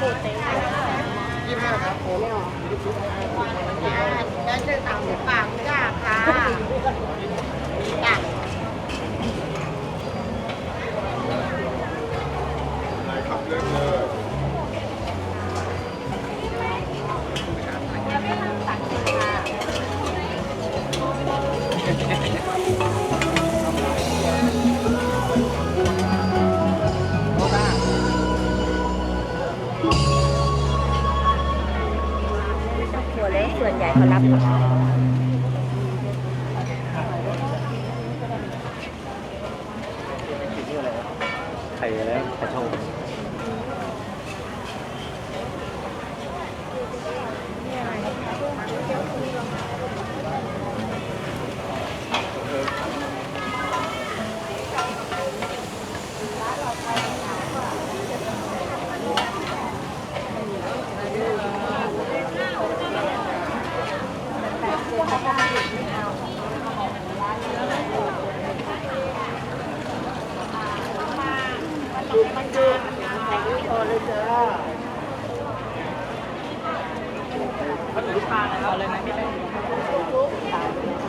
ยี่ห้าครับผมงั้นจะสั่งหมูปากจ้า ส่วนใหญ่เขารับหมด ไข่แล้วไข่ช่อง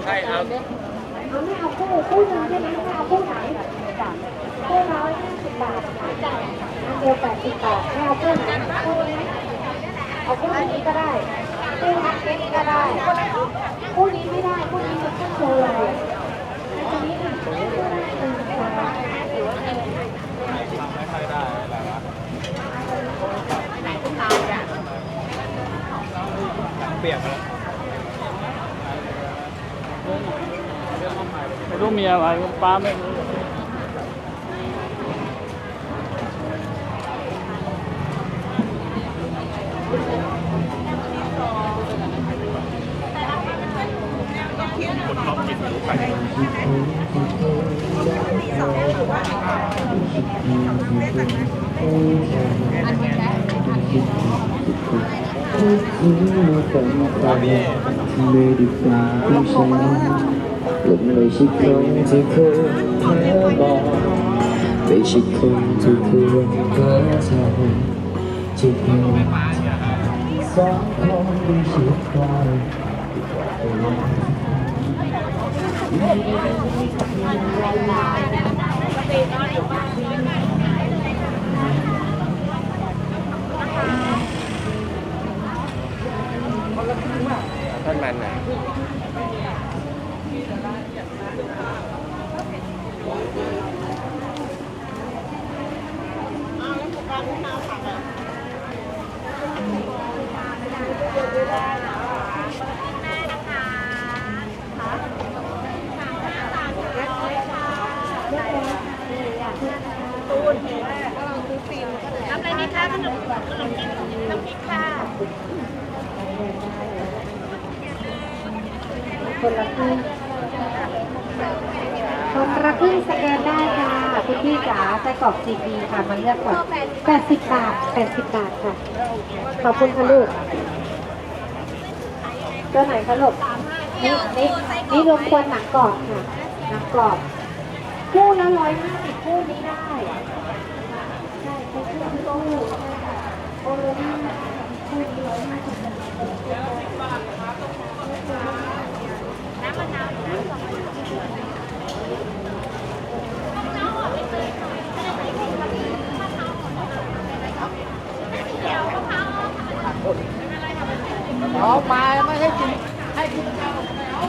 ใช่ครับเอาไม่เอาคู่คู่หนึงใช่ไหมไม่เอาคู่ไหนคู่ร้อยห้าสิบบาทอันเดียวแปดสิบบาทไม่เอาคู่ไหนคู่นี้เอาคู่นี้ก็ได้คู่นักเก็ตก็ได้คู่นี้ไม่ได้คู่นี้มันคู่โชว์เลยอันนี้ค่ะคู่นี้หนึ่งสอง ไม่ค่อยได้อะไรวะเปียกแล้ว ไม่รู้มีอะไรป้าไม่รู้อันนี้แหละ ไม่ได้ฟังของฉันและไม่ใช่คนที่เคยแค่บอกไม่ใช่คนที่เควรเกิดใจที่เป็นสองคนที่ชิดใกล้ท่าน ทำอะไรไหมคะขนมขนมจีนน้ำพริกค่ะคนละครึ่งคนละครึ่งสแกนได้ค่ะ คุณพี่จ๋าไส้กรอกซีพีค่ะมาเลือกก่อน80 บาท 80 บาทค่ะ ขอบคุณค่ะลูกตัวไหนคะลูกนี่นี่นี่รวมควรหนังกรอบค่ะ หนังกรอบ คู่ละร้อยห้าสิบคู่นี้ได้ ใช่ใช่คู่คู่โอ้ยคู่นี้ร้อยห้าสิบ ออกมาไม่ให้กินให้กินแล้ว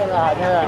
ตลาดเนี่ย